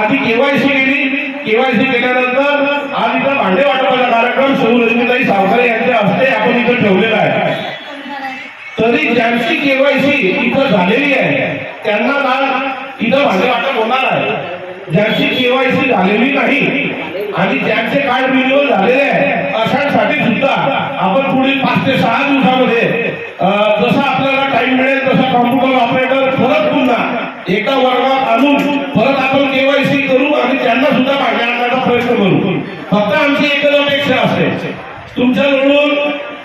आधी केवायसी केली. केवायसी केल्यानंतर आज इथं भांडे वाटपाचा कार्यक्रम सौ रजनीताई सावकारे यांच्या हस्ते आपण इथं ठेवलेला आहे. तरी ज्यांची केवायसी इथं झालेली आहे त्यांना ना इथं भांडे वाटप होणार आहे. ज्यांची केवायसी झालेली नाही आणि ज्यांचे कार्ड रिन्युअल झालेले आहे अशा सुद्धा आपण पुढील पाच ते सहा दिवसामध्ये अं, जसा आपल्याला टाइम मिळेल तसा कॉम्प्युटर ऑपरेटर परत पुन्हा एका वर्गात आणून परत आपण केवायसी करू आणि त्यांना सुद्धा भांडे प्रयत्न करू फक्त आमची एकच अपेक्षा असते. तुमच्याकडून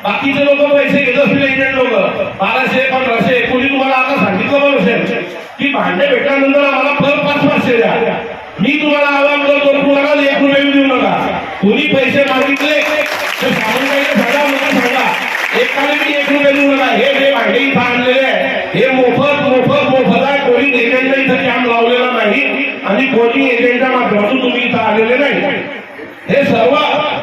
बाकीचे लोक पैसे घेत असतील एजंट लोक. बाराशे पंधराशे कोणी तुम्हाला आता सांगितलं पण असेल की भांडे भेटल्यानंतर आम्हाला परत पाच पाचशे द्या. मी तुम्हाला आवाहन करतो कुणाला एक रुपये देऊ नका. कोणी पैसे मागितले तर सांगून काही सांगा मला सांगा. एकाने मी एक रुपये देऊ नका. हे जे भांडे इथं आणलेले आहे हे मोफत मोफत मोफत आहे. कोणी एजंटने इथं कॅम्प लावलेला नाही आणि कोणी एजंटच्या माध्यमातून तुम्ही इथं आलेले नाही. हे सर्व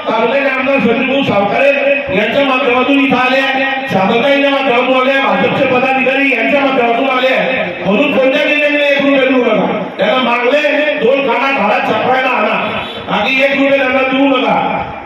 चांगले आमदार संजूभाऊ सावकारे यांच्या माध्यमातून इथं आले आहे शाबताईच्या माध्यमातून आले भाजपचे पदाधिकारी यांच्या माध्यमातून आले आहे म्हणून कोणत्या निर्णयाने एक रुपये देऊ नका? त्यांना मागले दोन काना घरात छापायला आणा. आणि एक रुपये त्यांना देऊ नका.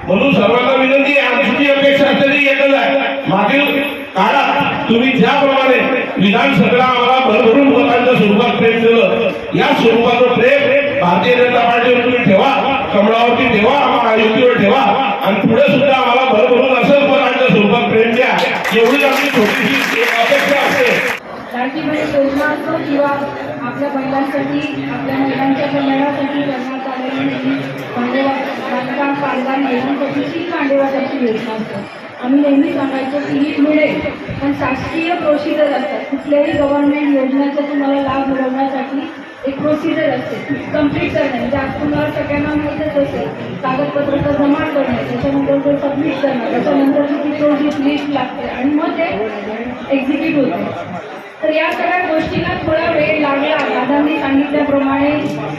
म्हणून सर्वांना विनंती आहे. आमची जी अपेक्षा असते ती एकच आहे. मागील काळात तुम्ही ज्याप्रमाणे विधानसभेला आम्हाला भरभरून मतांचं स्वरूपात प्रेम दिलं या स्वरूपाचं प्रेम भारतीय जनता पार्टीवर तुम्ही ठेवा कमळावरती ठेवा महायुतीवर ठेवा आणि पुढे सुद्धा आम्हाला भरभरून असंच मतांच्या स्वरूपात प्रेम द्या. एवढीच आमची छोटीशी अपेक्षा असते. लाडकी योजना असो किंवा आपल्या महिलांसाठी आपल्या महिलांच्या कल्याणासाठी करण्यात आलेली ही भांडेवा म्हणजे बांधकाम कामगार महिलांसाठीची भांडेवाटाची योजना असते. आम्ही नेहमी सांगायचो की ही मिळेल पण शासकीय प्रोसिजर असतात. कुठल्याही गव्हर्नमेंट योजनेचा तुम्हाला लाभ मिळवण्यासाठी एक प्रोसिजर असते. कंप्लीट करणे. म्हणजे आज तुम्हाला सगळ्यांना माहीतच असेल कागदपत्र जमा करणे त्याच्यानंतर ते सबमिट करणं त्याच्यानंतर ती प्रोजेक्ट लिस्ट लागते आणि मग ते एक्झिक्यूट होते. तर या सगळ्या गोष्टीला थोडा वेळ लागला. दादांनी सांगितल्याप्रमाणे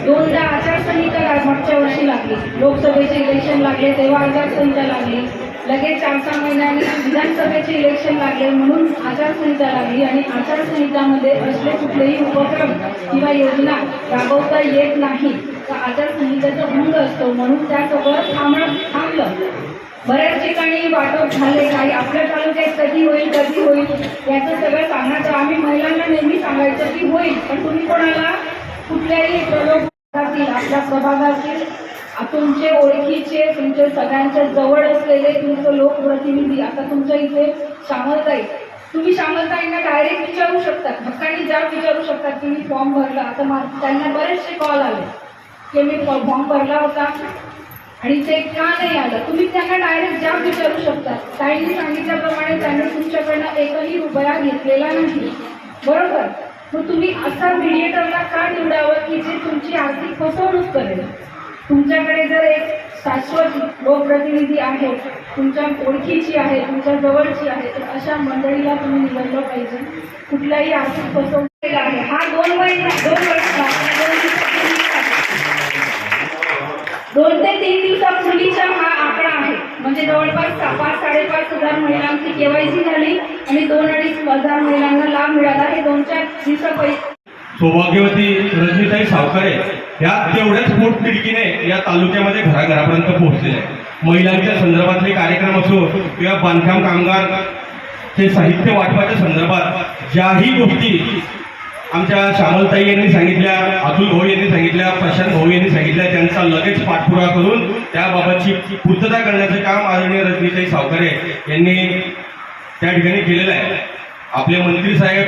दोनदा आचारसंहिता मागच्या वर्षी लागली. लोकसभेचे इलेक्शन लागले तेव्हा आचारसंहिता लागली. लगेच चार सहा महिन्यांनी विधानसभेचे इलेक्शन लागले म्हणून आचारसंहिता लागली आणि आचारसंहितामध्ये असले कुठलेही उपक्रम किंवा योजना राबवता येत नाही. तर आचारसंहितेचा भंग असतो म्हणून त्या सगळं थांबणं थांबलं. बऱ्याच ठिकाणी वाटप झाले काही आपल्या तालुक्यात कधी होईल कधी होईल याचं सगळं सांगण्याचं आम्ही महिलांना नेहमी सांगायचं की होईल पण तुम्ही कोणाला कुठल्याही प्रयोग आपल्या प्रभागातील तुमचे ओळखीचे तुमचे सगळ्यांच्या जवळ असलेले तुमचं लोकप्रतिनिधी आता तुमच्या इथे शामलताई तुम्ही शामलताईंना डायरेक्ट विचारू शकतात हक्काने ज्या विचारू शकतात की मी फॉर्म भरला. आता मा- त्यांना बरेचसे कॉल आले की मी फॉर्म भरला होता आणि ते का नाही आलं? तुम्ही त्यांना डायरेक्ट जाब विचारू शकता. ताईंनी सांगितल्याप्रमाणे त्यांनी तुमच्याकडनं एकही रुपया घेतलेला नाही. बरोबर? मग तुम्ही असा मिडिएटरला का निवडावं की जे तुमची आर्थिक फसवणूक करेल? तुमच्याकडे जर एक शाश्वत लोकप्रतिनिधी आहे तुमच्या ओळखीची आहे तुमच्या जवळची आहे तर अशा मंडळीला तुम्ही निवडलं पाहिजे. कुठल्याही आर्थिक फसवणूक आहे. हा दोन महिना दोन वर्ष दोन दोन ते तीन दिवसापूर्वीचा हा आकडा आहे. म्हणजे जवळपास पाच साडेपाच हजार महिलांची केवायसी झाली आणि दोन अडीच हजार महिलांना लाभ मिळाला. हे दोन चार दिवसापैकी सौभाग्यवती रजनीताई सावकारे या तेवढ्याच पोटतिडकीने या तालुक्यामध्ये घराघरापर्यंत पोहोचलेल्या आहेत. महिलांच्या संदर्भातले कार्यक्रम असो किंवा बांधकाम कामगार ते साहित्य वाटपाच्या संदर्भात ज्याही गोष्टी आमच्या श्यामलताई यांनी सांगितल्या अतुल भाऊ यांनी सांगितल्या प्रशांत भाऊ यांनी सांगितल्या त्यांचा लगेच पाठपुरा करून त्याबाबतची पूर्तता करण्याचं काम आदरणीय रजनीताई सावकारे यांनी त्या ठिकाणी केलेलं आहे. आपले मंत्री साहेब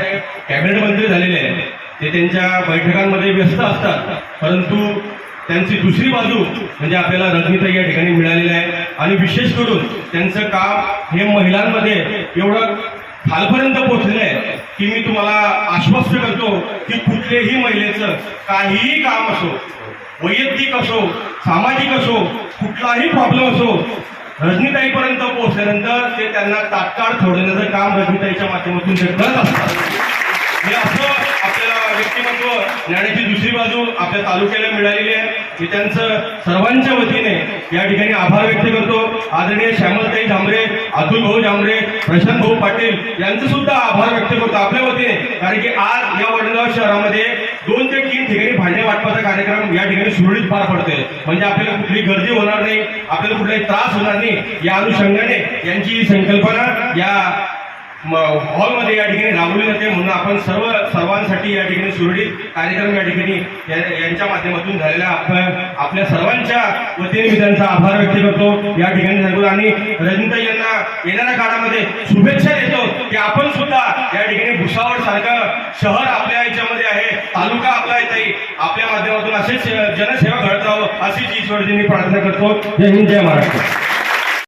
कॅबिनेट मंत्री झालेले आहेत. ते त्यांच्या बैठकांमध्ये व्यस्त असतात. परंतु त्यांची दुसरी बाजू म्हणजे आपल्याला रजनीताई या ठिकाणी मिळालेली आहे. आणि विशेष करून त्यांचं काम हे महिलांमध्ये एवढं खालपर्यंत पोहोचलं आहे की मी तुम्हाला आश्वस्त करतो की कुठल्याही महिलेचं काहीही काम असो वैयक्तिक असो सामाजिक असो कुठलाही प्रॉब्लेम असो रजनीताईपर्यंत पोहोचल्यानंतर ते त्यांना तात्काळ सोडवण्याचं काम रजनीताईच्या माध्यमातून ते करत असतात. हे असं आपल्याला व्यक्तिमत्व ज्ञानाची दुसरी बाजू आपल्या तालुक्याला मिळालेली आहे. मी त्यांचं सर्वांच्या वतीने या ठिकाणी आभार व्यक्त करतो. आदरणीय श्यामलताई झांबरे अतुल भाऊ झांबरे प्रशांत भाऊ पाटील यांचं सुद्धा आभार व्यक्त करतो आपल्या वतीने. कारण की आज या वडगाव शहरामध्ये दोन ते तीन ठिकाणी भांडे वाटपाचा कार्यक्रम या ठिकाणी सुरळीत पार पडतोय. म्हणजे आपल्याला कुठली गर्दी होणार नाही आपल्याला कुठलाही त्रास होणार नाही. या अनुषंगाने यांची ही संकल्पना या हॉलमध्ये या ठिकाणी राबवली जाते. म्हणून आपण सर्व सर्वांसाठी या ठिकाणी सुरळीत कार्यक्रम या ठिकाणी यांच्या माध्यमातून झालेल्या आपल्या आपल्या सर्वांच्या वतीने मी त्यांचा आभार व्यक्त करतो. या ठिकाणी सांगतो आणि रजनीताई यांना येणाऱ्या काळामध्ये शुभेच्छा देतो की आपण सुद्धा या ठिकाणी भुसावळ सारखं शहर आपल्या याच्यामध्ये आहे. तालुका आपला आहे आपल्या माध्यमातून असेच जनसेवा घडत राहावं अशीच ईश्वरजींनी प्रार्थना करतो. जय हिंद जय महाराष्ट्र.